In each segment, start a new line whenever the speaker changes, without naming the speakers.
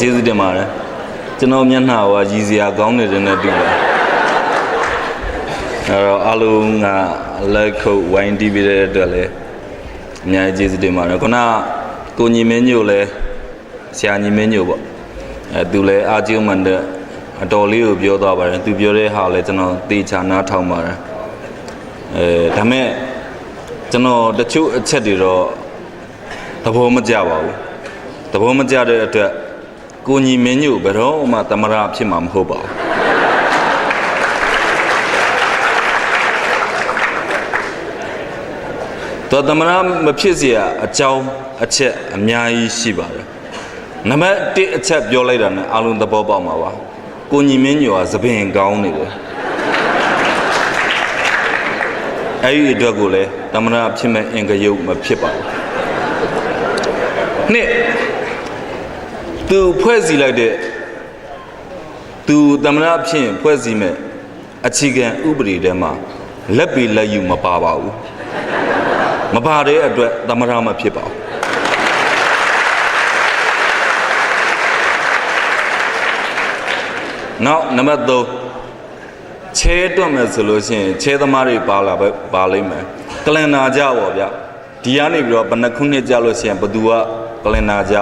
ဟုတ်ကဲ့ကျေးဇူးတင်ပါတယ်ကျွန်တော်မျက်နှာဟိုကရည်စရာကောင်းနေတဲ့နဲ့တူတယ်အဲ့တော့အားလုံးကလက်ခုပ်ဝိုင်းတီးပြီးတဲ့အတွက်လည်းအများကြီးကျေးဇူးတင်ပါတယ်ခုနကကိုညီမင်းညိုလည်းဆရာညီမင်းညိုပေါ့အဲသူလည်းအားကျုံမှန်တဲ့အတော်လေးကိုပြောသွားပါတယ်သူပြောတဲ့ဟာလည်းကျွန်တော်သေချာနားထောင်ပါတယ်အဲဒါမဲ့ကျွန်တော်တချို့အချက်တွေတော့သဘောမကျပါဘူးသဘောမကျတဲ့အတွက် ကိုညီမင်းညို့ဘယ်တော့မှသမရဖြစ်မှာမဟုတ်ပါဘူးတော်သမရမဖြစ်เสียအကြောင်းအချက်အများကြီးရှိပါတယ်နံပါတ်1အချက်ပြောလိုက်တာနဲ့အားလုံးသဘောပေါက်မှာပါကိုညီမင်းညို့ကသပင်ကောင်းနေတယ်အဲ့ဒီအတွက်ကိုလည်းသမရဖြစ်မဲ့အင်္ဂယုတ်မဖြစ်ပါဘူးနှစ် သူဖွဲ့စည်းလိုက်တဲ့သူသမဏဖြစ်ရင်ဖွဲ့စည်းမဲ့အခြေခံဥပဒေထဲမှာလက်ပေလက်ယူမပါပါဘူးမပါတဲ့အတွက်သမဏမဖြစ်ပါဘူးနောက်နံပါတ်3ချဲတွက်မယ်ဆိုလို့ရှိရင်ချဲသမားတွေပါလာပဲပါလိမ့်မယ်ကလန်နာကြပါဗျဒီကနေပြီးတော့ဘယ်နှခုနှစ်ကြာလို့ရှိရင်ဘသူကကလန်နာကြ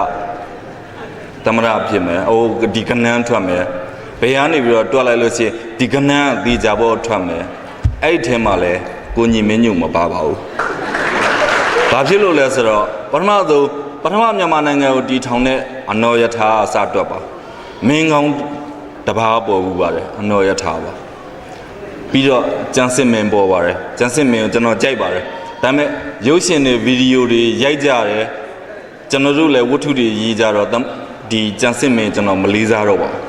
သမရဖြစ်မယ်အိုးဒီကနန်းထွက်မယ်ဘယ်ကနေပြီးတော့တွက်လိုက်လို့ရှိရင်ဒီကနန်းကဒီကြဘောထွက်မယ်အဲ့ဒီထဲမှာလဲကိုညီမင်းညုံမပါပါဘူးဘာဖြစ်လို့လဲဆိုတော့ပထမဆုံးပထမမြန်မာနိုင်ငံကိုတီထောင်တဲ့အနော်ယထာအစတွက်ပါမင်းကောင်းတပါးပေါ်ဘူးပါတယ်အနော်ယထာပါပြီးတော့ကျန်စစ်မင်းပေါ်ပါတယ်ကျန်စစ်မင်းကိုကျွန်တော်ကြိုက်ပါတယ်ဒါပေမဲ့ရုပ်ရှင်တွေဗီဒီယိုတွေရိုက်ကြတယ်ကျွန်တော်တို့လည်းဝတ္ထုတွေရေးကြတော့တမ် ဒီကျန်စစ်မင်းကျွန်တော်မလေးစားတော့ပါဘူး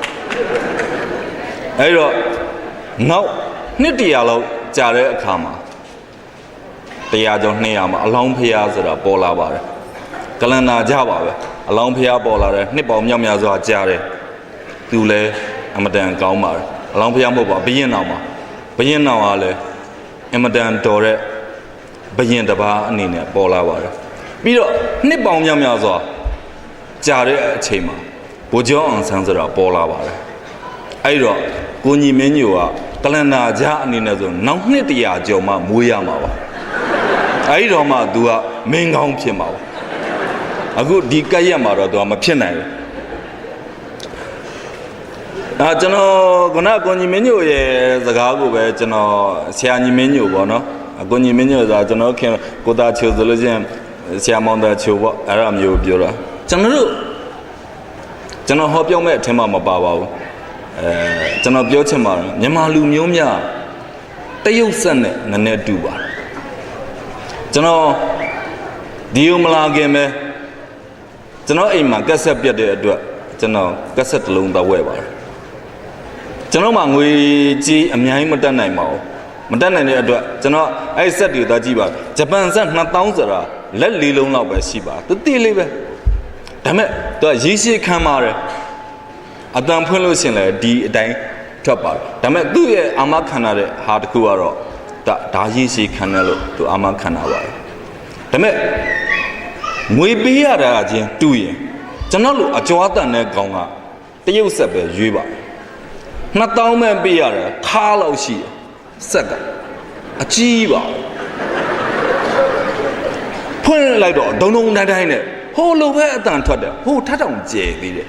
အဲ့တော့နောက်နှစ်တရာလောက်ကြာတဲ့အခါမှာတရားကျော်200မှာအလောင်းဖျားဆိုတာပေါ်လာပါတယ်ကလန္နာကြပါပဲအလောင်းဖျားပေါ်လာတယ်နှစ်ပေါင်မြောက်များစွာကြာတယ်သူလည်းအမတန်ကောင်းပါတယ်အလောင်းဖျားမဟုတ်ပါဘရင်တော်မှာဘရင်တော်ကလည်းအမတန်တော်တဲ့ဘရင်တစ်ပါးအနေနဲ့ပေါ်လာပါတယ်ပြီးတော့နှစ်ပေါင်မြောက်များစွာ ကြာတဲ့အချိန်မှာဘိုးကျောင်းအောင်ဆန်းဆိုတာပေါ်လာပါတယ်အဲ့တော့ကိုညီမင်းညိုကကလန္နာကြားအနေနဲ့ဆိုနောက်နှစ်တရာကျော်မှမွေးရမှာပါအဲ့ဒီတော့မှ तू ကမင်းကောင်းဖြစ်မှာပါအခုဒီကက်ရက်မှာတော့ तू ကမဖြစ်နိုင်ဘူးအာကျွန်တော်ခုနကကိုညီမင်းညိုရဲ့စကားကိုပဲကျွန်တော်ဆရာညီမင်းညိုပေါ့နော်အကိုညီမင်းညိုဆိုတာကျွန်တော်ခင်ကိုသားချိုဆိုလို့ချင်းဆရာမောင်သားချိုပေါ့အဲ့ဒါမျိုးပြောတာ ကျွန်တော်တို့ကျွန်တော်ဟောပြောမဲ့အထင်မှမပါပါဘူးအဲကျွန်တော်ပြောချင်ပါတယ်မြန်မာလူမျိုးများတရုတ်ဆက်နဲ့နည်းနည်းတူပါတယ်ကျွန်တော်ဒီယိုမလာခင်ပဲကျွန်တော်အိမ်မှာကက်ဆက်ပြတ်တဲ့အတွက်ကျွန်တော်ကက်ဆက်တစ်လုံးသွားဝယ်ပါတယ်ကျွန်တော်မှငွေကြီးအများကြီးမတက်နိုင်ပါဘူးမတက်နိုင်တဲ့အတွက်ကျွန်တော်အဲ့ဆက်တွေသွားကြည့်ပါဂျပန်ဆက်2000ဆိုတာလက်လေးလုံးလောက်ပဲရှိပါသူတည်လေးပဲ ဒါပေမဲ့သူကရေးရှိခံပါတယ်အတန်ဖွင့်လို့ရှရင်လေဒီအတိုင်းထွက်ပါတယ်ဒါပေမဲ့သူ့ရဲ့အာမခံရတဲ့ဟာတစ်ခုကတော့ဒါဒါရေးရှိခံတယ်လို့သူအာမခံတာပါတယ်ဒါပေမဲ့ငွေပေးရတာကချင်းတူရင်ကျွန်တော်လိုအကြွားတန်တဲ့ကောင်ကတရုတ်ဆက်ပဲရွေးပါတယ်နှစ်တောင်းမဲ့ပေးရတယ်ခါလောက်ရှိတယ်စက်က အကြီးပါဖွင့်လိုက်တော့ဒုံဒုံတိုင်းတိုင်းနဲ့ ဟိုလိုပဲအတန်ထွက်တယ်ဟိုထပ်တောင်ကျဲသေးတယ်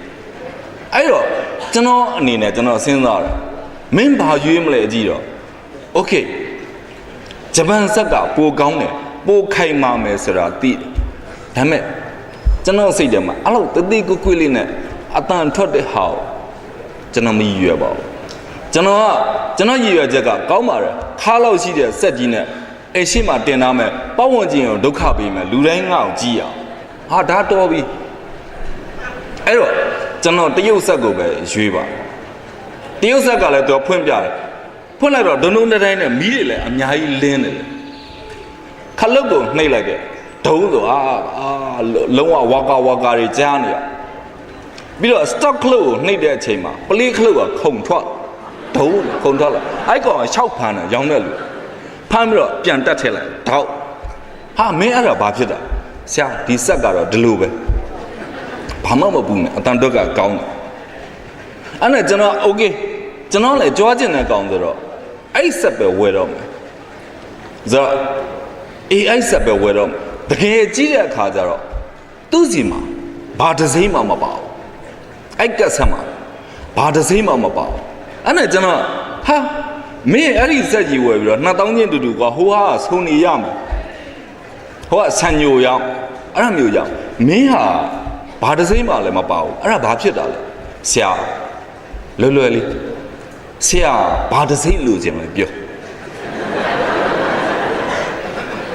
အဲ့တော့ကျွန်တော်အနေနဲ့ကျွန်တော်စဉ်းစားတယ်မင်းဘာရွေးမလဲအကြည့်တော့โอเคဂျပန်စက်ကပိုကောင်းတယ်ပိုခိုင်မာမယ်ဆိုတာသိတယ်ဒါပေမဲ့ကျွန်တော်စိတ်ထဲမှာအဲ့လိုတတိကွကွလေးနဲ့အတန်ထွက်တဲ့ဟာကို ကျွန်တော်မရည်ရွယ်ပါဘူးကျွန်တော်ကကျွန်တော်ရည်ရွယ်ချက်ကကောင်းပါတယ်ခါလောက်ရှိတဲ့စက်ကြီးနဲ့အရှိမတင်သားမယ်ပတ်ဝန်းကျင်ကိုဒုက္ခပေးမယ်လူတိုင်းငါ့ကိုကြည့်ရအောင် ဟာဒါတော်ပြီအဲ့တော့ကျွန်တော်တရုတ်ဆက်ကိုပဲရွေးပါတရုတ်ဆက်ကလည်းသူကဖွင့်ပြတယ်ဖွင့်လိုက်တော့ဒုံဒုံတိုင်းနဲ့မီးတွေလည်းအများကြီးလင်းနေတယ်ခလုတ်ကိုနှိပ်လိုက်တယ်ဒုံးဆိုအာအာလုံးဝဝါကာဝါကာတွေကြားနေရပြီးတော့ stock ခလုတ်ကိုနှိပ်တဲ့အချိန်မှာ play ခလုတ်ကခုံထွက်ဒုံးခုံထွက်လာအဲ့ကောင်ကရှောက်ဖမ်းတယ်ရောင်းတဲ့လူဖမ်းပြီးတော့ပြန်တက်ထည့်လိုက်တောက်ဟာမင်းအဲ့ဒါဘာဖြစ်တာ ဆရာဒီဆက်ကတော့ဒီလိုပဲဘာမှမပူနဲ့အတန်တော့ကကောင်းတယ်အဲ့နဲ့ကျွန်တော် okay ကျွန်တော်လည်းကြွားကျင်တဲ့ကောင်ဆိုတော့အဲ့ဆက်ပဲဝယ်တော့မယ်ဇာအေးအဲ့ဆက်ပဲဝယ်တော့တကယ်ကြည့်တဲ့အခါကျတော့သူ့စီမှာဘာဒစိမ့်မှမပါဘူးအဲ့ကဆက်မှာဘာဒစိမ့်မှမပါဘူးအဲ့နဲ့ကျွန်တော်ဟာမင်းအဲ့ဒီဆက်ကြီးဝယ်ပြီးတော့2000ကျင်းတူတူကွာဟိုဟာဆုံးနေရမယ် ဟိုကဆန်ညိုရအောင်အဲ့ဒါမျိုးကြောင့်မင်းဟာဘာတစ်စိမ့်မှလည်းမပါဘူးအဲ့ဒါဘာဖြစ်တာလဲဆရာလွယ်လွယ်လေးဆရာဘာတစ်စိမ့်လိုချင်လဲပြော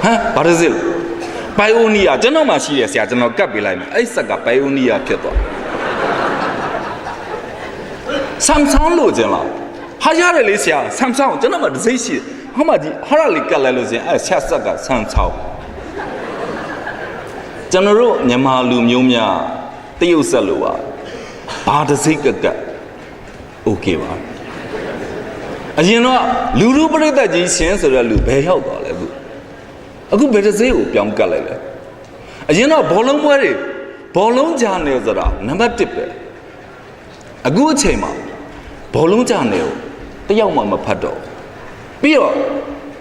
ဟမ်ဘာတစ်စိမ့်ဘိုင်အိုနီယာကျွန်တော်မှရှိတယ်ဆရာကျွန်တော်ကတ်ပေးလိုက်မယ်အဲ့ဆက်ကဘိုင်အိုနီယာဖြစ်သွားဆမ်ဆောင်းလိုချင်လားဟာရတယ်လေဆရာဆမ်ဆောင်းကျွန်တော်မှတစ်စိမ့်ရှိတယ်ဟောမကြီးဟာရလေးကတ်လိုက်လို့ရှင်အဲ့ဆက်ဆက်ကဆမ်ဆောင်း ကျွန်တော်တို့မြန်မာလူမျိုးများတရုတ်ဆက်လို့ပါဘာတစ်စိမ့်ကကတ်โอเคပါအရင်တော့လူလူပြိတ္တကြီးရှင်ဆိုတဲ့လူဘယ်ရောက်သွားလဲအခုအခုဘယ်တစ်စိမ့်ကိုပြောင်းကတ်လိုက်လဲအရင်တော့ဘောလုံးပွဲတွေဘောလုံးဂျာနယ်ဆိုတာနံပါတ်1ပဲအခုအချိန်မှာဘောလုံးဂျာနယ်ကိုတယောက်မှမဖတ်တော့ဘူးပြီးတော့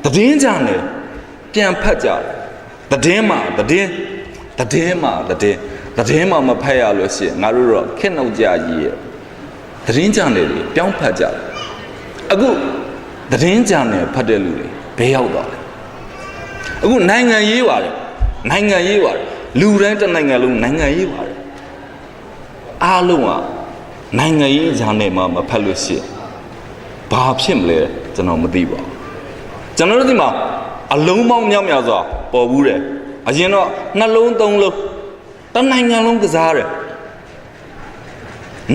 သတင်းဂျာနယ်ပြန်ဖတ်ကြတယ်သတင်းမှာသတင်း သတင်းမှာသတင်းသတင်းမှာမဖတ်ရလို့ရှိရင်ငါတို့တော့ခက်နှုတ်ကြကြီးရဲ့သတင်းဂျာနယ်တွေပြောင်းဖတ်ကြတယ်အခုသတင်းဂျာနယ်ဖတ်တဲ့လူတွေဘယ်ရောက်သွားလဲအခုနိုင်ငံရေးပါတယ်နိုင်ငံရေးပါတယ်လူတိုင်းတစ်နိုင်ငံလုံးနိုင်ငံရေးပါတယ်အားလုံးကနိုင်ငံရေးဂျာနယ်မှာမဖတ်လို့ရှိရင်ဘာဖြစ်မလဲကျွန်တော်မသိပါဘူးကျွန်တော်တို့ဒီမှာအလုံးပေါင်းမြောက်မြောက်စွာပေါ်ဘူးတယ် အရင်တော့နှလုံးသုံးလုံးတစ်နိုင်ငံလုံးကစားတယ်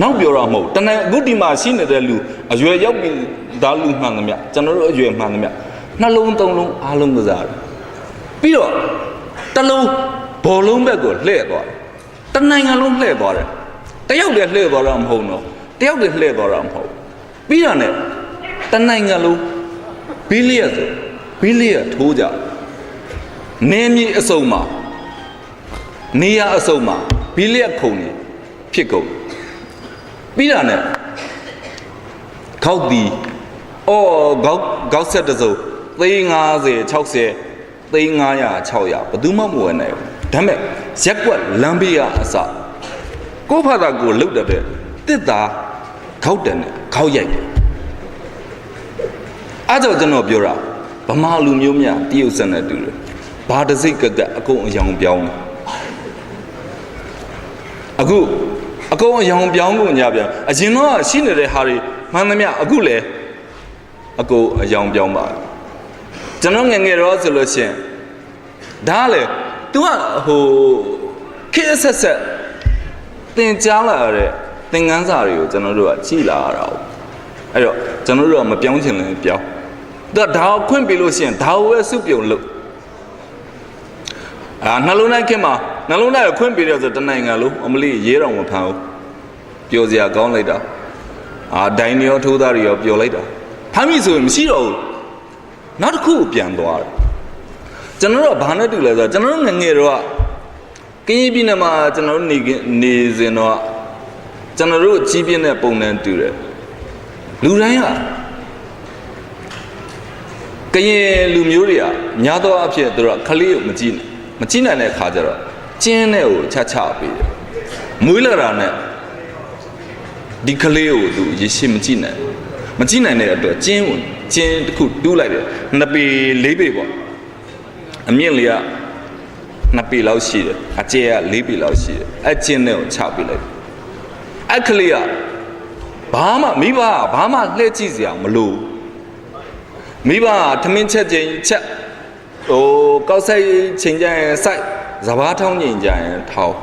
နောက်ပြောတာမဟုတ်တနိုင်အခုဒီမှာရှိနေတဲ့လူအရွယ်ရောက်ပြီးသားလူမှန်သမျှကျွန်တော်တို့အရွယ်မှန်သမျှနှလုံးသုံးလုံးအားလုံးကစားတယ်ပြီးတော့တစ်လုံးဘောလုံးဘက်ကိုလှည့်သွားတယ်တနိုင်ငံလုံးလှည့်သွားတယ်တယောက်တည်းလှည့်သွားတာမဟုတ်တော့တယောက်တည်းလှည့်သွားတာမဟုတ်ပြီးတော့ ਨੇ တနိုင်ငံလုံးဘီလီယံဆိုဘီလီယံထိုးကြ နေမြေအစုံမှာနေရအစုံမှာဘီလီယံခုံနေဖြစ်ကုန်ပြီးတာ ਨੇ ခောက်တီအော်ခေါက်ခေါက်ဆက်တစုံသိန်း50 60သိန်း900 600ဘယ်သူမှမဝင်နိုင်ဘူးဒါပေမဲ့ရက်ကွက်လမ်းဘေးကအစကိုယ့်ဖသာကိုလှုပ်တဲ့တစ်သားခောက်တယ်နဲ့ခောက်ရိုက်တယ်အားကြောင့်ကျွန်တော်ပြောတာဗမာလူမျိုးများတရုတ်ဆက်နဲ့တူတယ် ဘာတစ်စိတ်ကကအကုန်အယောင်ပြောင်းတယ်အခုအကုန်အယောင်ပြောင်းကုန်ကြပြန်အရင်တော့ရှိနေတဲ့ဟာတွေမှန်သမျှအခုလေအကုန်အယောင်ပြောင်းပါတယ်ကျွန်တော်ငယ်ငယ်တော့ဆိုလို့ရှိရင်ဒါကလေ तू ကဟိုခေတ်ဆက်ဆက်သင်ကြားလာတဲ့သင်ခန်းစာတွေကိုကျွန်တော်တို့ကကြည်လာရတာ哦အဲ့တော့ကျွန်တော်တို့ကမပြောင်းချင်လည်းပြောင်းဒါဒါကိုခွင့်ပြလို့ရှိရင်ဒါကိုပဲစုပြုံလို့ အာနှလုံးသားခင်မှာနှလုံးသားကိုခွင့်ပြတယ်ဆိုတနိုင်ငံလုံးအမလီရေးတော်မဖမ်းဘူးပျော်စရာကောင်းလိုက်တာအာဒိုင်ရောထိုးသားတွေရောပျော်လိုက်တာဖမ်းပြီဆိုရင်မရှိတော့ဘူးနောက်တစ်ခုကိုပြန်သွားတယ်ကျွန်တော်တို့ကဘာနဲ့တူလဲဆိုတော့ကျွန်တော်တို့ငယ်ငယ်တော့ကင်းကြီးပြည်နယ်မှာကျွန်တော်တို့နေနေစဉ်တော့ကျွန်တော်တို့ကြီးပြင်းတဲ့ပုံနဲ့တူတယ်လူတိုင်းကကရင်လူမျိုးတွေကများသောအားဖြင့်သူတို့ကခလေးကိုမကြည့်နဲ့ မကြည့်နိုင်တဲ့အခါကျတော့ကျင်းတဲ့ကိုချချပေးတယ်မွေးလာတာနဲ့ဒီကလေးကိုသူရေရှည်မကြည့်နိုင်မကြည့်နိုင်တဲ့အတွက်ကျင်းကိုကျင်းတစ်ခုတူးလိုက်တယ်နှစ်ပေလေးပေပေါ့အမြင့်လေးကနှစ်ပေလောက်ရှိတယ်အကျယ်ကလေးပေလောက်ရှိတယ်အကျင်းတဲ့ကိုချပေးလိုက်တယ်အဲ့ကလေးကဘာမှမိဘကဘာမှလှည့်ကြည့်စရာမလိုမိဘကထမင်းချက်ချင်းချက် ဟိုကောက်ဆိုင်ချိန်ကြရင်စိုက်စဘာထောင်းချိန်ကြရင်ထောင်း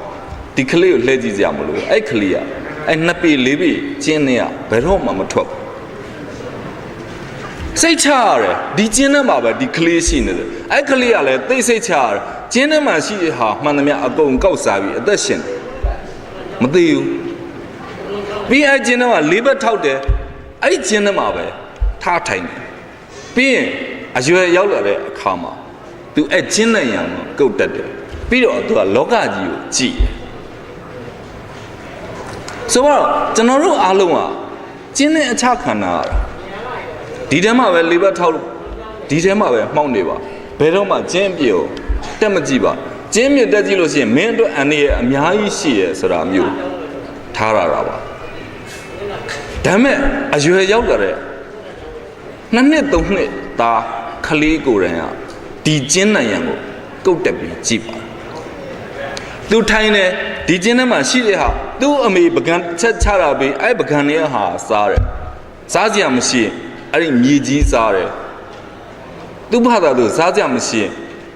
ဒီကလေးကိုလှည့်ကြည့်စရာမလိုအဲ့ကလေးကအဲ့နှစ်ပေလေးပေကျင်းနေရဘယ်တော့မှမထွက်ဘူးစိတ်ချရတယ်ဒီကျင်းထဲမှာပဲဒီကလေးရှိနေတယ်အဲ့ကလေးကလည်းသိစိတ်ချရတယ်ကျင်းထဲမှာရှိတဲ့ဟာမှန်သမျှအကုန်ကောက်စားပြီးအသက်ရှင်တယ်မသိဘူးပြီးအဲ့ကျင်းထဲမှာလေးဘက်ထောက်တယ်အဲ့ကျင်းထဲမှာပဲထားထိုင်တယ်ပြီးရင်အရွယ်ရောက်လာတဲ့အခါမှာ तू အဲ့ကျင်းတဲ့ရံကိုကုတ်တက်တယ်ပြီးတော့ तू ကလောကကြီးကိုကြည်တယ်ဆိုတော့ကျွန်တော်တို့အားလုံးကကျင်းတဲ့အချခံတာရတာဒီထဲမှာပဲလေဘက်ထောက်လို့ဒီထဲမှာပဲမှောက်နေပါဘယ်တော့မှကျင်းပြေကိုတက်မကြည့်ပါကျင်းမြေတက်ကြည့်လို့ရှိရင်မင်းအတွက်အန်ဒီရဲ့အများကြီးရှိရဆိုတာမျိုးထားရတာပါဒါပေမဲ့အရွယ်ရောက်ကြတဲ့နှစ်နှစ်သုံးနှစ်သားခလေးကိုယ်တိုင်က ဒီကျင်းနိုင်ရန်ကိုကုတ်တက်ပြီးကြည့်ပါသူထိုင်တယ်ဒီကျင်းထဲမှာရှိတဲ့ဟာသူ့အမေပကံချက်ချတာပြီးအဲ့ပကံရဲ့ဟာစားတယ်စားကြရမရှိရင်အဲ့ဒီမြေကြီးစားတယ်သူ့ဘာသာသူစားကြရမရှိရင်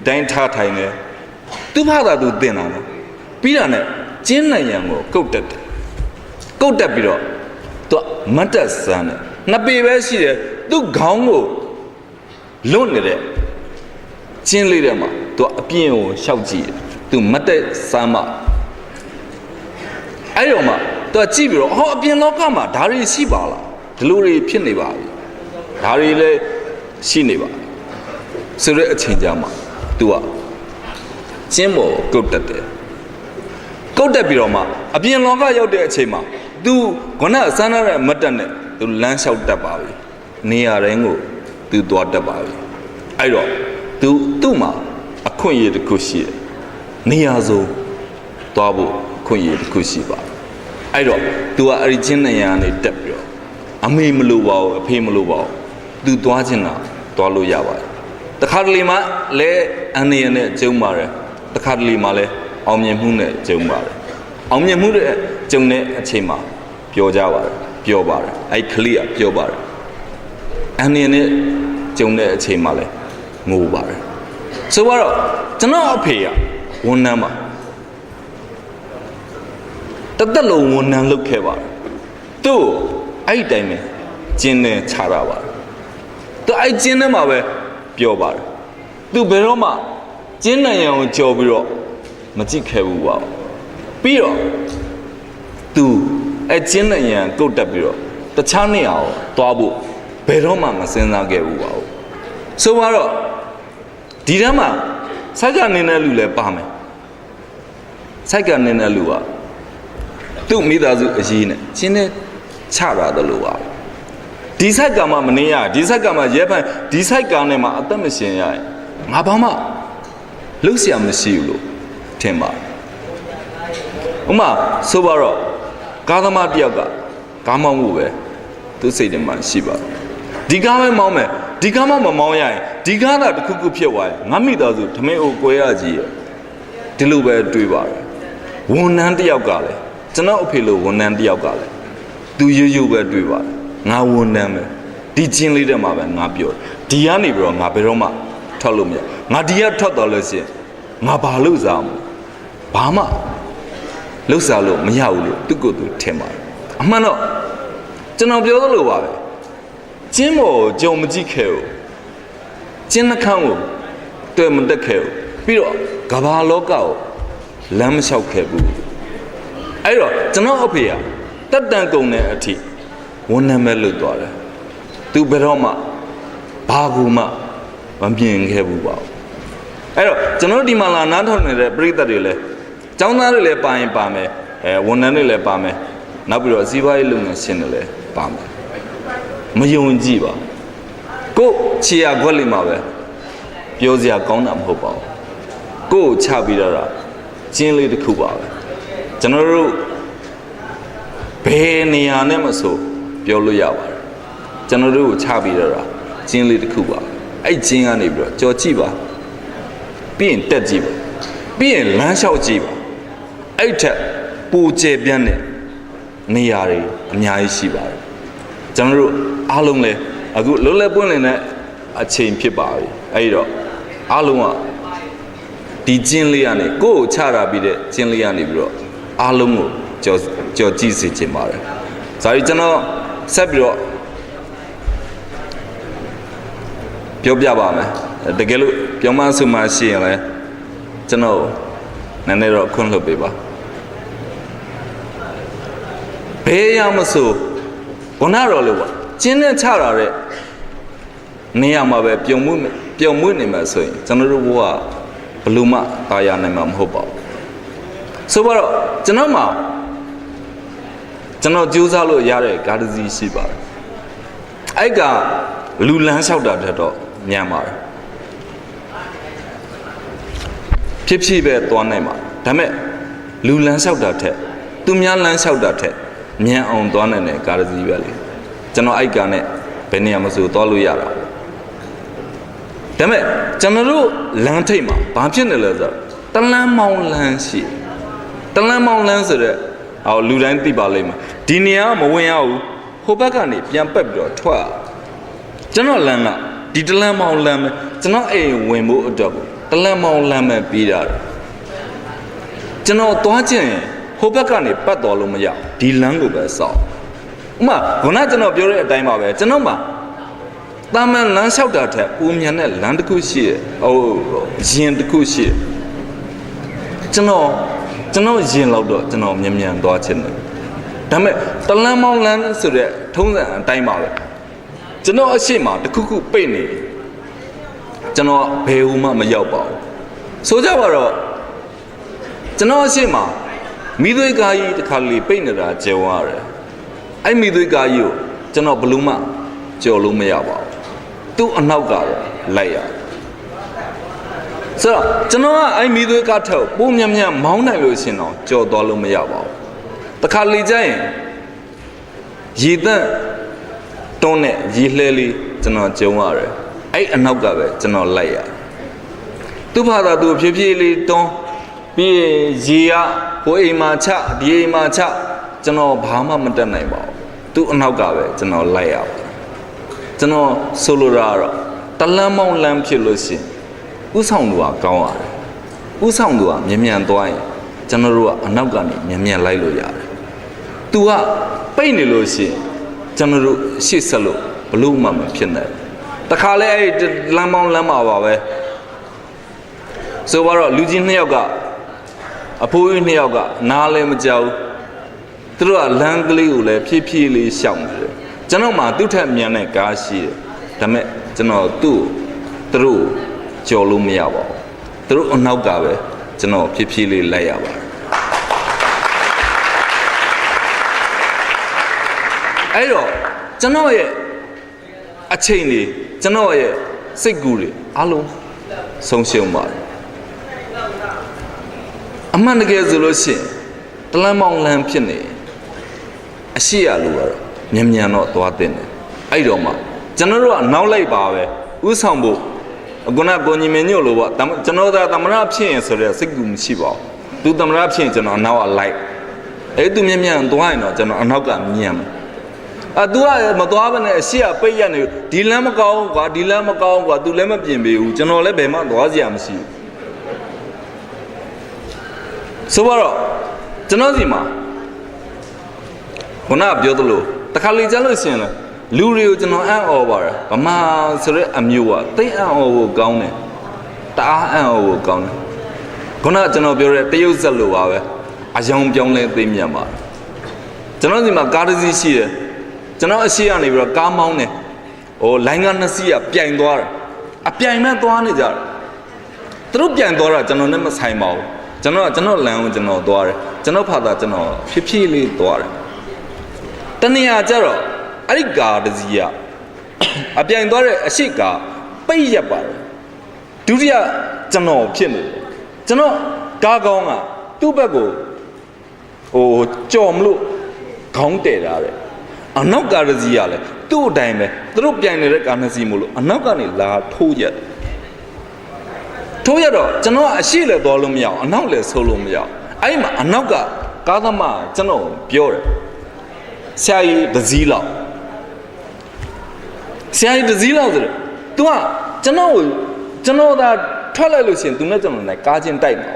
ဒိုင်းထားထိုင်တယ်သူ့ဘာသာသူတင်တာနော်ပြီးတာနဲ့ကျင်းနိုင်ရန်ကိုကုတ်တက်တယ်ကုတ်တက်ပြီးတော့သူကမတ်တက်စမ်းတယ်နှစ်ပေပဲရှိတယ်သူ့ခေါင်းကိုလွတ်နေတဲ့ ကျင်းလေးထဲမှာသူကအပြင်းကိုရှောက်ကြည့်တယ်သူမတ်တဲ့စမ်းမအဲ့တော့မှသူကကြည့်ပြီးတော့ဟောအပြင်လောကမှာဓာရီရှိပါလားဒီလိုတွေဖြစ်နေပါပြီဓာရီလည်းရှိနေပါဆိုတဲ့အချိန်ကြာမှသူကကျင်းပေါ်ကုတ်တက်တယ်ကုတ်တက်ပြီးတော့မှအပြင်လောကရောက်တဲ့အချိန်မှာသူခုနစမ်းရတဲ့မတ်တက်နဲ့သူလမ်းလျှောက်တက်ပါပြီနေရာတိုင်းကိုသူသွားတက်ပါပြီအဲ့တော့ သူသူ့မှာအခွင့်အရေးတစ်ခုရှိတယ်နေရာစုံသွားဖို့အခွင့်အရေးတစ်ခုရှိပါအဲ့တော့ तू ကအဲ့ဒီချင်းနေရာကနေတက်ပြီးတော့အမေမလို့ပါဘူးအဖေမလို့ပါဘူး तू သွားချင်တာသွားလို့ရပါတယ်တခါတလေမှလဲအန်နေရနဲ့ကျုံပါတယ်တခါတလေမှလဲအောင်မြင်မှုနဲ့ကျုံပါတယ်အောင်မြင်မှုတဲ့ကျုံတဲ့အချိန်မှာပြောကြပါတယ်ပြောပါတယ်အဲ့ခလေးကပြောပါတယ်အန်နေနဲ့ကျုံတဲ့အချိန်မှာလဲ ငိုပါတယ်ဆိုတော့ကျွန်တော်အဖေကဝန်ထမ်းပါတသက်လုံးဝန်ထမ်းလုပ်ခဲ့ပါတယ်သူ့အဲ့ဒီတိုင်းပဲကျင်းနေချတာပါတယ်သူအဲ့ကျင်းထဲမှာပဲပြောပါတယ်သူဘယ်တော့မှကျင်းနိုင်ရန်ကိုကြော်ပြီးတော့မကြည့်ခဲ့ဘူးပါဘူးပြီးတော့သူအဲ့ကျင်းနိုင်ရန်ကုတ်တက်ပြီးတော့တခြားနေရာကိုသွားဖို့ဘယ်တော့မှမစင်စားခဲ့ဘူးပါဘူးဆိုတော့ ဒီထဲမှာစိုက်ကနေနေတဲ့လူလည်းပါမယ်စိုက်ကနေနေတဲ့လူကသူ့မိသားစုအရေးနဲ့ချင်းနဲ့ချရတယ်လို့ပါဒီစိုက်ကမှမနေရဒီစိုက်ကမှရဲဖန်ဒီစိုက်ကနဲ့မှအသက်မရှင်ရရင်ငါဘာမှလှုပ်ရှားမရှိဘူးလို့ထင်ပါတယ်ဥမာဆိုပါတော့ကားသမားတယောက်ကကားမောင်းမှုပဲသူစိတ်ထဲမှာရှိပါတယ်ဒီကားပဲမောင်းမယ်ဒီကားမှမမောင်းရရင် ဒီကားသာတစ်ခုခုဖြစ်သွားရင်ငါမိသားစုထမင်းအိုကွဲရကြီးရဲ့ဒီလိုပဲတွေးပါတယ်ဝန်ထမ်းတယောက်ကလည်းကျွန်တော်အဖေလိုဝန်ထမ်းတယောက်ကလည်းသူရိုးရိုးပဲတွေးပါတယ်ငါဝန်ထမ်းပဲဒီချင်းလေးထဲမှာပဲငါပြောတယ်ဒီကနေပြီးတော့ငါဘယ်တော့မှထွက်လို့မရငါဒီကထွက်တော့လို့ရှိရင်ငါဘာလို့စားမလဲဘာမှလှုပ်ရှားလို့မရဘူးလို့သူ့ကိုယ်သူထင်ပါတယ်အမှန်တော့ကျွန်တော်ပြောသလိုပါပဲကျင်းမော်ကိုကြုံမကြည့်ခဲ့ဘူး ကျင်းနှခမ်းကိုတွေ့မတက်ခဲ့ဘူးပြီးတော့ကဘာလောကကိုလမ်းမလျှောက်ခဲ့ဘူးအဲ့တော့ကျွန်တော်အဖေကတက်တန်ကုန်တဲ့အထိဝန်နာမဲ့လွတ်သွားတယ်သူဘယ်တော့မှဘာကူမှမမြင်ခဲ့ဘူးပါဘူးအဲ့တော့ကျွန်တော်ဒီမှာလာနားထောင်နေတဲ့ပရိသတ်တွေလည်းចောင်းသားတွေလည်းပါရင်ပါမယ်အဲဝန်ထမ်းတွေလည်းပါမယ်နောက်ပြီးတော့စီးပွားရေးလုပ်ငန်းရှင်တွေလည်းပါမယ်မယုံကြည်ပါ ကို့ခြေရခွက်လေးမှာပဲပြောစရာကောင်းတာမဟုတ်ပါဘူးကို့ကိုချပြီးတော့တာကျင်းလေးတစ်ခုပါပဲကျွန်တော်တို့ဘယ်နေရာနဲ့မဆိုပြောလို့ရပါတယ်ကျွန်တော်တို့ကိုချပြီးတော့တာကျင်းလေးတစ်ခုပါအဲ့ကျင်းကနေပြီးတော့ကြော်ကြည့်ပါပြီးရင်တက်ကြည့်ပါပြီးရင်လမ်းလျှောက်ကြည့်ပါအဲ့ထက်ပူကျဲပြန့်တဲ့နေရာတွေအများကြီးရှိပါတယ်ကျွန်တော်တို့အားလုံးလဲ အခုလုံးလဲပွင့်လင်တဲ့အချိန်ဖြစ်ပါပြီအဲ့ဒီတော့အားလုံးကဒီကျင်းလေးကနေကိုယ့်ကိုချတာပြီးတဲ့ကျင်းလေးကနေပြီးတော့အားလုံးကိုကြော်ကြော်ကြည့်စေချင်ပါတယ်ဇာတိကျွန်တော်ဆက်ပြီးတော့ပြောပြပါမယ်တကယ်လို့ပြောမှဆိုမှရှိရင်လည်းကျွန်တော်နည်းနည်းတော့ခွင့်လွှတ်ပေးပါဘယ်ရမဆိုဘုနာတော်လို့ပါကျင်းနဲ့ချတာတဲ့ နေရာမှာပဲပြုံမှုပြုံမှုနေမှာဆိုရင်ကျွန်တော်တို့ဘဝဘလို့မှတာယာနိုင်မှာမဟုတ်ပါဘူးဆိုတော့ကျွန်တော်မှာကျွန်တော်ကြိုးစားလို့ရတဲ့ကားတစ်စီးရှိပါတယ်အဲ့ကလူလန်းလျှောက်တာတက်တော့ညံပါတယ်ဖြစ်ဖြစ်ပဲသွားနိုင်ပါဒါပေမဲ့လူလန်းလျှောက်တာထက်သူများလန်းလျှောက်တာထက်မြန်အောင်သွားနိုင်တဲ့ကားတစ်စီးပဲလေကျွန်တော်အဲ့ကနဲ့ဘယ်နေရာမဆိုသွားလို့ရတာ ဒါပေမဲ့ကျွန်တော်တို့လမ်းထိပ်မှာဘာဖြစ်နေလဲဆိုတော့တလန်းမောင်းလန်းရှိတယ်တလန်းမောင်းလန်းဆိုတော့အော်လူတိုင်းသိပါလိမ့်မယ်ဒီနေရာကမဝင်ရဘူးဟိုဘက်ကနေပြန်ပက်ပြီးတော့ထွက်ရကျွန်တော်လမ်းကဒီတလန်းမောင်းလန်းပဲကျွန်တော်အိမ်ဝင်ဖို့အတွက်ကိုတလန်းမောင်းလန်းပဲပြီးတာတယ်ကျွန်တော်သွားကျင်ရင်ဟိုဘက်ကနေပတ်တော်လို့မရဘူးဒီလမ်းကိုပဲစောက်ဥပမာခုနကကျွန်တော်ပြောတဲ့အတိုင်းပါပဲကျွန်တော်မှာ တာမန်လမ်းလျှောက်တာထက်ပူမြန်တဲ့လမ်းတစ်ခုရှိတယ်။ဟိုရင်တစ်ခုရှိတယ်။ကျွန်တော်ကျွန်တော်ရင်လောက်တော့ကျွန်တော်မြန်မြန်သွားချင်တယ်။ဒါပေမဲ့တလန်းမောင်းလမ်းဆိုတဲ့ထုံးစံအတိုင်းပါပဲ။ကျွန်တော်အရှိမတစ်ခုခုပိတ်နေတယ်။ကျွန်တော်ဘယ်ဟူမှမရောက်ပါဘူး။ဆိုကြပါတော့ကျွန်တော်အရှိမမိသွေးကားကြီးတစ်ခါလေပိတ်နေတာကျေဝရတယ်။အဲ့မိသွေးကားကြီးကိုကျွန်တော်ဘယ်လို့မှကြော်လို့မရပါဘူး။ သူ့အနောက်ကတော့လိုက်ရဆိုတော့ကျွန်တော်ကအဲ့မိသွေးကားထက်ပိုးမြတ်မြတ်မောင်းနိုင်လို့ရှင်တော့ကြော်သွားလို့မရပါဘူးတခါလေကျရင်ရေတန့်တွန်းနဲ့ရေလှဲလေးကျွန်တော်ကြုံရတယ်အဲ့အနောက်ကပဲကျွန်တော်လိုက်ရသူ့ဘာသာသူဖြည်းဖြည်းလေးတွန်းပြီးရင်ရေကဟိုအိမ်မှာချဒီအိမ်မှာချကျွန်တော်ဘာမှမတက်နိုင်ပါဘူးသူ့အနောက်ကပဲကျွန်တော်လိုက်ရပါ ကျွန်တော်ဆိုလိုတာကတော့တလန်းမောင်းလမ်းဖြစ်လို့ရှိရင်ဥဆောင်သူကကောင်းရတယ်ဥဆောင်သူကမြန်မြန်သွားရင်ကျွန်တော်တို့ကအနောက်ကနေမြန်မြန်လိုက်လို့ရတယ်သူကပိတ်နေလို့ရှိရင်ကျွန်တော်တို့ရှေ့ဆက်လို့ဘလို့မှမဖြစ်နိုင်ဘူးတခါလဲအဲ့ဒီလမ်းမောင်းလမ်းမှာပါပဲဆိုတော့လူကြီးနှစ်ယောက်ကအဖိုးကြီးနှစ်ယောက်ကနားလည်းမကြောက်ဘူးသူတို့ကလမ်းကလေးကိုလည်းဖြည်းဖြည်းလေးရှောင်နေတယ် ကျွန်တော်မှသူ့ထက်မြန်တဲ့ကားရှိတယ်ဒါပေမဲ့ကျွန်တော်သူ့ကိုသူတို့ကိုကြော်လို့မရပါဘူးသူတို့အနောက်ကပဲကျွန်တော်ဖြည်းဖြည်းလေးလိုက်ရပါတယ်အဲ့တော့ကျွန်တော်ရဲ့အချိန်တွေကျွန်တော်ရဲ့စိတ်ကူးတွေအလုံးဆုံးရှုံးပါတယ်အမှန်တကယ်ဆိုလို့ရှိရင်တလန်းမောင်လန်းဖြစ်နေရင်အရှိရလို့ကတော့ မြန်မြန်တော့သွားတင်တယ်အဲ့တော့မှကျွန်တော်တို့ကနောက်လိုက်ပါပဲဥဆောင်ဖို့ခုနကကိုညီမင်းညို့လို့ပေါ့တမကျွန်တော်သာသမရဖြစ်ရင်ဆိုတော့စိတ်ကူမရှိပါဘူးသူသမရဖြစ်ရင်ကျွန်တော်အနောက်ကလိုက်အဲ့သူမြန်မြန်သွားရင်တော့ကျွန်တော်အနောက်ကမြန်မယ်အာ तू ကမသွားဘဲနဲ့အရှိရပိတ်ရနေဒီလမ်းမကောင်းကွာဒီလမ်းမကောင်းကွာ तू လည်းမပြင်ပေးဘူးကျွန်တော်လည်းဘယ်မှသွားစရာမရှိဘူးဆိုတော့ကျွန်တော်စီမှာခုနကပြောသလို တခါလေကြားလို့ရှိရင်လေလူတွေကိုကျွန်တော်အံ့ဩပါတယ်ဗမာဆိုတဲ့အမျိုးကသိအံ့ဩဖို့ကောင်းတယ်တအားအံ့ဩဖို့ကောင်းတယ်ခုနကကျွန်တော်ပြောတဲ့တရုတ်ဇက်လိုပါပဲအယောင်ပြောင်းလဲသိမြတ်ပါတယ်ကျွန်တော်ဒီမှာကားတစ်စီးရှိတယ်ကျွန်တော်အရှိကနေပြီးတော့ကားမောင်းတယ်ဟိုလိုင်းကနှစ်စီးကပြိုင်သွားတယ်အပြိုင်မဲ့သွားနေကြတယ်သူတို့ပြိုင်သွားတာကျွန်တော်နဲ့မဆိုင်ပါဘူးကျွန်တော်ကကျွန်တော်လမ်းကိုကျွန်တော်သွားတယ်ကျွန်တော်ဖာသာကျွန်တော်ဖြည်းဖြည်းလေးသွားတယ် တနေရာကျတော့အဲ့ဒီကားတစ်စီးကအပြိုင်သွားတဲ့အရှိကားပိတ်ရက်ပါတယ်ဒုတိယကျွန်တော်ဖြစ်နေတယ်ကျွန်တော်ကားကောင်းကသူ့ဘက်ကိုဟိုကြော်မလို့ခေါင်းတဲတာတဲ့အနောက်ကားတစ်စီးကလည်းသူ့အတိုင်းပဲသူတို့ပြိုင်နေတဲ့ကားနှစ်စီးမို့လို့အနောက်ကနေလာထိုးရက်ထိုးရတော့ကျွန်တော်ကအရှိလည်းသွားလို့မရအောင်အနောက်လည်းဆိုးလို့မရအောင်အဲ့ဒီမှာအနောက်ကကားသမားကကျွန်တော်ကိုပြောတယ် ဆရာကြီးတစ်စည်းလောက်ဆရာကြီးတစ်စည်းလောက်ဆိုတော့ तू ကကျွန်တော်ကိုကျွန်တော်သာထွက်လိုက်လို့ရှိရင် तू နဲ့ကျွန်တော်နဲ့ကားချင်းတိုက်မှာ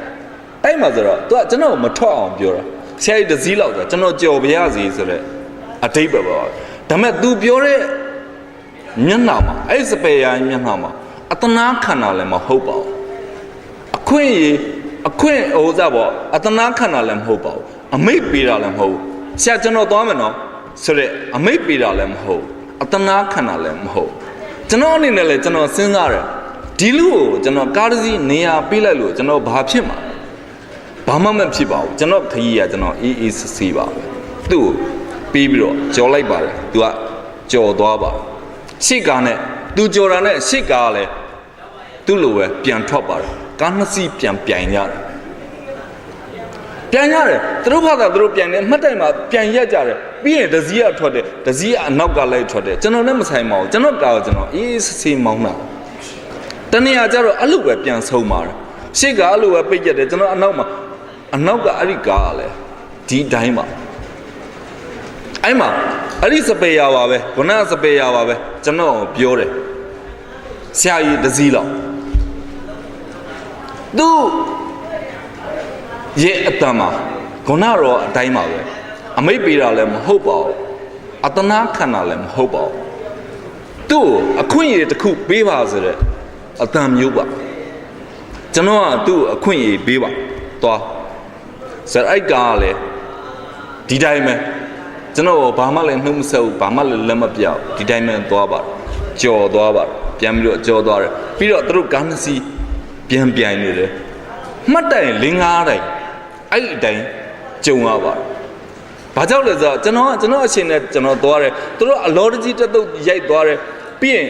တိုက်မှာဆိုတော့ तू ကကျွန်တော်ကိုမထွက်အောင်ပြောတာဆရာကြီးတစ်စည်းလောက်ဆိုတော့ကျွန်တော်ကြော်ပြရစီဆိုတော့အတိတ်ပဲပေါ့ဒါပေမဲ့ तू ပြောတဲ့မျက်နှာမှာအဲ့စပယ်ယာမျက်နှာမှာအတနာခန္ဓာလည်းမဟုတ်ပါဘူးအခွင့်အရေးအခွင့်ဟိုစားပေါ့အတနာခန္ဓာလည်းမဟုတ်ပါဘူးအမိတ်ပေးတာလည်းမဟုတ်ဘူးဆရာကျွန်တော်သွားမယ်နော် ဆိုတော့အမိတ်ပေးတာလည်းမဟုတ်ဘူးအတနာခန္ဓာလည်းမဟုတ်ဘူးကျွန်တော်အနေနဲ့လည်းကျွန်တော်စဉ်းစားတယ်ဒီလူကိုကျွန်တော်ကားတစ်စီးနေရာပေးလိုက်လို့ကျွန်တော်ဘာဖြစ်မှာလဲဘာမှမဖြစ်ပါဘူးကျွန်တော်ခကြီးကကျွန်တော်အေးအေးဆေးဆေးပါပဲသူ့ကိုပြီးပြီးတော့ကြော်လိုက်ပါတယ်သူကကြော်သွားပါတယ်ရှစ်ကားနဲ့သူကြော်တာနဲ့ရှစ်ကားကလည်းသူ့လိုပဲပြန်ထွက်ပါတယ်ကားနှစ်စီးပြန်ပြိုင်ကြတယ် ပြန်ရတယ်သူတို့ဘာသာသူတို့ပြန်တယ်မှတ်တိုင်မှာပြန်ရက်ကြတယ်ပြီးရင်ဒဇီးကထွက်တယ်ဒဇီးကအနောက်ကလိုက်ထွက်တယ်ကျွန်တော်နဲ့မဆိုင်ပါဘူးကျွန်တော်ကားကကျွန်တော်အေးဆေးမောင်းတာတနေ့ကကျတော့အဲ့လိုပဲပြန်ဆုံးပါတယ်ရှစ်ကားအဲ့လိုပဲပိတ်ရက်တယ်ကျွန်တော်အနောက်မှာအနောက်ကအဲ့ဒီကားကလည်းဒီတိုင်းပါအဲ့မှာအဲ့ဒီစပယ်ယာပါပဲခုနကစပယ်ယာပါပဲကျွန်တော်ပြောတယ်ဆရာကြီးတစ်စီးလောက်သူ ရဲ့အတမ်းမှာခုနတော့အတိုင်းပါပဲအမိတ်ပေးတာလည်းမဟုတ်ပါဘူးအတနာခံတာလည်းမဟုတ်ပါဘူးသူ့ကိုအခွင့်အရေးတစ်ခုပေးပါဆိုတဲ့အတမ်းမျိုးပါကျွန်တော်ကသူ့အခွင့်အရေးပေးပါသွားဆိုတော့အဲ့ကားကလည်းဒီတိုင်းပဲကျွန်တော်ဘာမှလည်းနှုတ်မဆက်ဘူးဘာမှလည်းလက်မပြောက်ဒီတိုင်းမှသွားပါတယ်ကြော်သွားပါတယ်ပြန်ပြီးတော့ကြော်သွားတယ်ပြီးတော့သူတို့ကားနှစ်စီးပြန်ပြိုင်နေတယ်မှတ်တိုင်လင်းကားတိုင် အဲ့ဒီအတိုင်းကြုံရပါတယ်ဘာကြောင့်လဲဆိုတော့ကျွန်တော်ကကျွန်တော်အရှင်နဲ့ကျွန်တော်သွားတယ်သူတို့အလောတကြီးတက်တုတ်ရိုက်သွားတယ်ပြီးရင်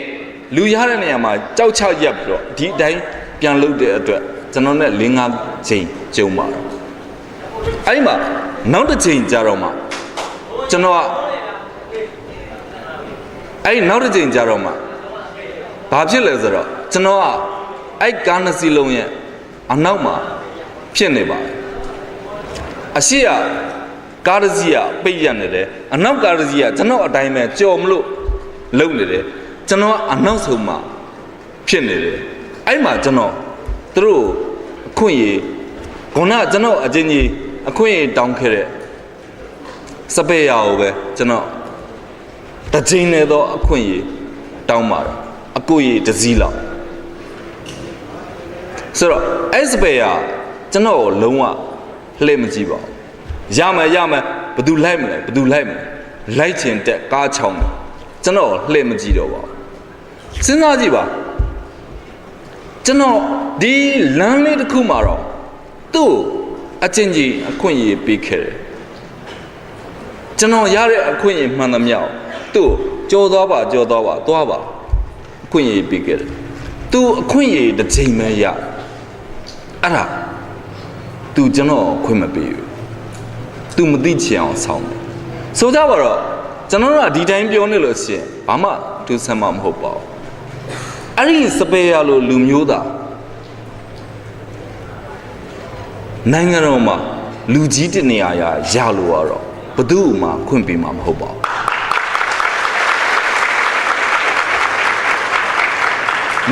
လူရတဲ့နေရာမှာကြောက်ချရက်ပြီးတော့ဒီအတိုင်းပြန်လုပ်တဲ့အတွက်ကျွန်တော်နဲ့လင်းကားချိန်ကြုံပါတယ်အဲ့ဒီမှာနောက်တစ်ချိန်ကြာတော့မှကျွန်တော်ကအဲ့ဒီနောက်တစ်ချိန်ကြာတော့မှဘာဖြစ်လဲဆိုတော့ကျွန်တော်ကအဲ့ကားနှစ်စီးလုံးရဲ့အနောက်မှာဖြစ်နေပါတယ် အရှိကကားတစ်စီးကပိတ်ရနေတယ်အနောက်ကားတစ်စီးကကျွန်တော်အတိုင်းပဲကြော်မလို့လုံနေတယ်ကျွန်တော်ကအနောက်ဆုံးမှာဖြစ်နေတယ်အဲ့မှာကျွန်တော်သူတို့အခွင့်အရေးခုနကကျွန်တော်အချင်းကြီးအခွင့်အရေးတောင်းခဲ့တဲ့စပယ်ရကိုပဲကျွန်တော်တစ်ချိန်နဲ့တော့အခွင့်အရေးတောင်းပါတယ်အကိုကြီးတစ်စည်းလောက်ဆိုတော့အဲ့စပယ်ရကျွန်တော်ကိုလုံးဝ လှည့်မကြည့်ပါဘူးရမယ်ရမယ်ဘယ်သူလိုက်မလဲဘယ်သူလိုက်မလဲလိုက်ချင်တဲ့ကားချောင်းတယ်ကျွန်တော်လှည့်မကြည့်တော့ပါဘူးစဉ်းစားကြည့်ပါကျွန်တော်ဒီလမ်းလေးတစ်ခုမှာတော့သူ့အချင်းကြီးအခွင့်အရေးပေးခဲ့တယ်ကျွန်တော်ရတဲ့အခွင့်အရေးမှန်သမျှကိုသူ့ကိုကြော်သွားပါကြော်သွားပါသွားပါအခွင့်အရေးပေးခဲ့တယ်သူအခွင့်အရေးတစ်ချိန်ပဲရအဲ့ဒါ သူကျွန်တော်ခွင့်မပေးဘူးသူမသိချင်အောင်ဆောင်းတယ်ဆိုကြပါတော့ကျွန်တော်တို့ကဒီတိုင်းပြောနေလို့ရှိရင်ဘာမှသူဆမ်းမမဟုတ်ပါဘူးအဲ့ဒီစပယ်ရလို့လူမျိုးသားနိုင်ငံတော်မှာလူကြီးတနေရာရရလို့ရတော့ဘယ်သူမှခွင့်ပေးမှာမဟုတ်ပါဘူး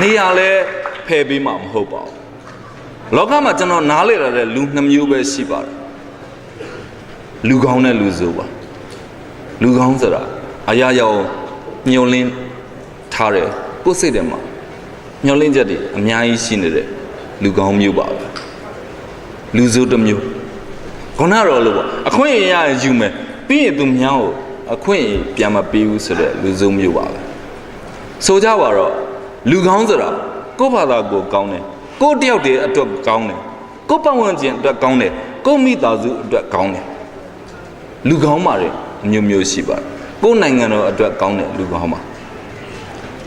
နေရာလဲဖယ်ပေးမှာမဟုတ်ပါဘူး လောကမှာကျွန်တော်နားလေရတဲ့လူနှစ်မျိုးပဲရှိပါတယ်လူကောင်းနဲ့လူဆိုးပါလူကောင်းဆိုတာအရာရာကိုညှို့လင်းထားတယ်ကိုယ်စိတ်ထဲမှာညှို့လင်းချက်တွေအများကြီးရှိနေတဲ့လူကောင်းမျိုးပါပဲလူဆိုးတစ်မျိုးခုနတော့လို့ပေါ့အခွင့်အရေးရရင်ယူမယ်ပြီးရင်သူမြောင်းကိုအခွင့်အရေးပြန်မပေးဘူးဆိုတော့လူစုံမျိုးပါပဲဆိုကြပါတော့လူကောင်းဆိုတာကိုယ့်ဘာသာကိုယ်ကောင်းတယ် ကိုယ့်တယောက်တည်းအတွက်ကောင်းတယ်ကိုယ့်ပတ်ဝန်းကျင်အတွက်ကောင်းတယ်ကိုယ့်မိသားစုအတွက်ကောင်းတယ်လူကောင်းပါတယ်အမျိုးမျိုးရှိပါတယ်ကိုယ့်နိုင်ငံတော်အတွက်ကောင်းတယ်လူကောင်းပါ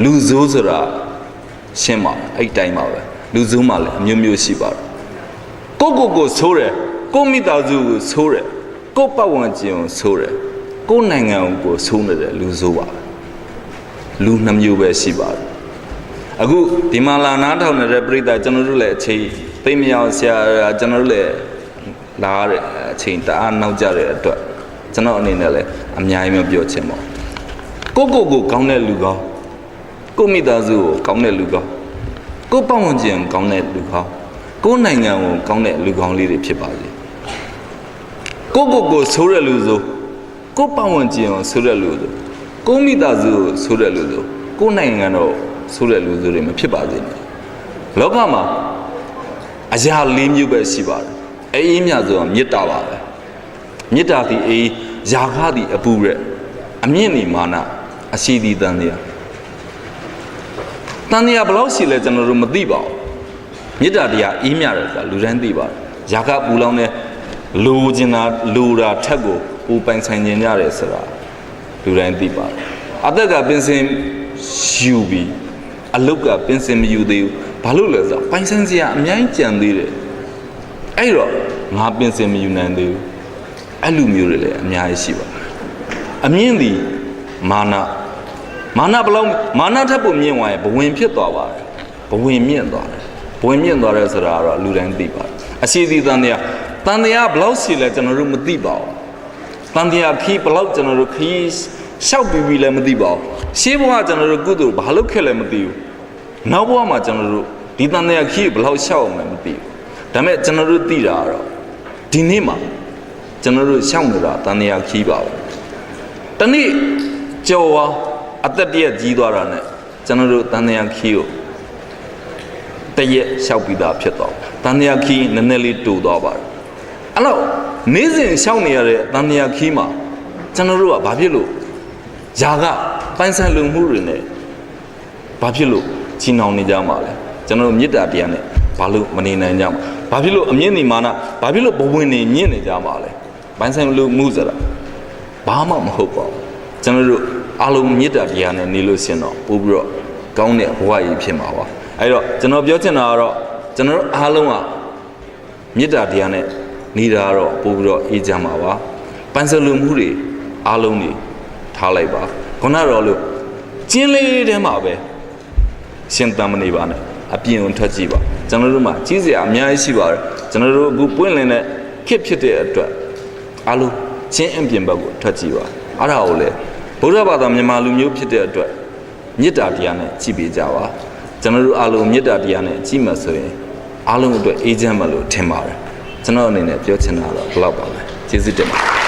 လူဆိုးဆိုတာရှင်းပါအဲ့ဒီတိုင်းပါပဲလူဆိုးမှလည်းအမျိုးမျိုးရှိပါတယ်ကိုကိုကိုဆိုးတယ်ကိုမိသားစုကိုဆိုးတယ်ကိုပတ်ဝန်းကျင်ကိုဆိုးတယ်ကိုနိုင်ငံကိုဆိုးနေတယ်လူဆိုးပါလူနှမျိုးပဲရှိပါတယ် အခုဒီမှာလာနားထောင်နေတဲ့ပြည်သားကျွန်တော်တို့လည်းအချိန်သိမရအောင်ဆရာကျွန်တော်တို့လည်းလာရတဲ့အချိန်တအားနောက်ကြတဲ့အတွက်ကျွန်တော်အနေနဲ့လည်းအများကြီးမပြောချင်ပါဘူးကိုကိုကိုကောင်းတဲ့လူကောင်းကိုမိသားစုကိုကောင်းတဲ့လူကောင်းကိုပတ်ဝန်းကျင်ကိုကောင်းတဲ့လူကောင်းကိုယ်နိုင်ငံကိုကောင်းတဲ့လူကောင်းလေးတွေဖြစ်ပါစေကိုကိုကိုဆိုးတဲ့လူဆိုကိုပတ်ဝန်းကျင်ကိုဆိုးတဲ့လူဆိုကိုမိသားစုကိုဆိုးတဲ့လူဆိုကိုနိုင်ငံတော့ ဆိုးတဲ့လူဆိုတွေမဖြစ်ပါစေနဲ့လောကမှာအရာလေးမျိုးပဲရှိပါတယ်အေးမြဆိုတာမေတ္တာပါပဲမေတ္တာသည်အေးယာခသည်အပူတဲ့အမြင့်နေမာနအရှိသည်တန်တရားတန်တရားဘယ်လောက်ရှိလဲကျွန်တော်တို့မသိပါဘူးမေတ္တာတရားအေးမြတယ်ဆိုတာလူတိုင်းသိပါတယ်။ຢာကပူလောင်းတဲ့လူကျင်တာလူတာထက်ကိုပူပိုင်ဆိုင်ခြင်းကြတယ်ဆိုတာလူတိုင်းသိပါတယ်အသက်ကပင်စင်ယူပြီး အလုတ်ကပင်စင်မယူသေးဘူးဘာလို့လဲဆိုတော့ပိုင်ဆိုင်စရာအများကြီးကြံသေးတယ်အဲ့တော့ငါပင်စင်မယူနိုင်သေးဘူးအဲ့လူမျိုးတွေလည်းအများကြီးရှိပါတယ်အမြင့်သည်မာနမာနဘယ်လောက်မာနထက်ပိုမြင့်သွားရင်ဘဝင်ဖြစ်သွားပါတယ်ဘဝင်မြင့်သွားတယ်ဘဝင်မြင့်သွားတယ်ဆိုတာကတော့လူတိုင်းသိပါတယ်အရှိသည်တန်တရားတန်တရားဘယ်လောက်ရှိလဲကျွန်တော်တို့မသိပါဘူးတန်တရားခီးဘယ်လောက်ကျွန်တော်တို့ခီးရှောက်ပြီးပြီလည်းမသိပါဘူးရှေးဘဝကျွန်တော်တို့ကုသိုလ်ဘာလို့ခက်လဲမသိဘူး နောက်ဘဝမှာကျွန်တော်တို့ဒီတန်တရားခီးဘယ်လောက်ရှောက်အောင်လဲမသိဘူးဒါပေမဲ့ကျွန်တော်တို့သိတာကတော့ဒီနေ့မှာကျွန်တော်တို့ရှောက်နေတာတန်တရားခီးပါဘူးတနေ့ကြော်ဝါအသက်တရက်ကြီးသွားတာနဲ့ကျွန်တော်တို့တန်တရာခီးကိုတရက်လျှောက်ပြီးသားဖြစ်သွားတန်တရာခီးနည်းနည်းလေးတူသွားပါတယ်အဲ့တော့နေ့စဉ်လျှောက်နေရတဲ့တန်တရာခီးမှာကျွန်တော်တို့ကဘာဖြစ်လို့ຢာကပိုင်ဆိုင်လုံမှုတွေနဲ့ဘာဖြစ်လို့ ချီနှောင်နေကြမှာလဲကျွန်တော်တို့မေတ္တာတရားနဲ့ဘာလို့မနေနိုင်ကြမှာဘာဖြစ်လို့အမြင့်နေမာနဘာဖြစ်လို့ဘဝင်နေညင့်နေကြမှာလဲပိုင်ဆိုင်လုံမှုဆိုတာဘာမှမဟုတ်ပါဘူးကျွန်တော်တို့အားလုံးမေတ္တာတရားနဲ့နေလို့ရှင်တော့ပို့ပြီးတော့ကောင်းတဲ့ဘဝကြီးဖြစ်မှာပါအဲ့တော့ကျွန်တော်ပြောချင်တာကတော့ကျွန်တော်တို့အားလုံးကမေတ္တာတရားနဲ့နေတာတော့ပို့ပြီးတော့အေးချမ်းပါပါပန်းစလူမှုတွေအားလုံးတွေထားလိုက်ပါခုနကတော့လို့ကျင်းလေးထဲမှာပဲ ရှင်တမ်းမနေပါနဲ့အပြင်ကိုထွက်ကြည့်ပါကျွန်တော်တို့မှာကြီးစရာအများကြီးရှိပါတယ်ကျွန်တော်တို့အခုပွင့်လင်းတဲ့ခစ်ဖြစ်တဲ့အတွက်အားလုံးချင်းအပြင်ဘက်ကိုထွက်ကြည့်ပါအဲ့ဒါကိုလေဗုဒ္ဓဘာသာမြန်မာလူမျိုးဖြစ်တဲ့အတွက်မေတ္တာတရားနဲ့ကြည်ပေးကြပါကျွန်တော်တို့အားလုံးမေတ္တာတရားနဲ့ကြည်မှဆိုရင်အားလုံးအတွက်အေးချမ်းမလို့ထင်ပါတယ်ကျွန်တော်အနေနဲ့ပြောချင်တာတော့ဘယ်လောက်ပါလဲကျေးဇူးတင်ပါတယ်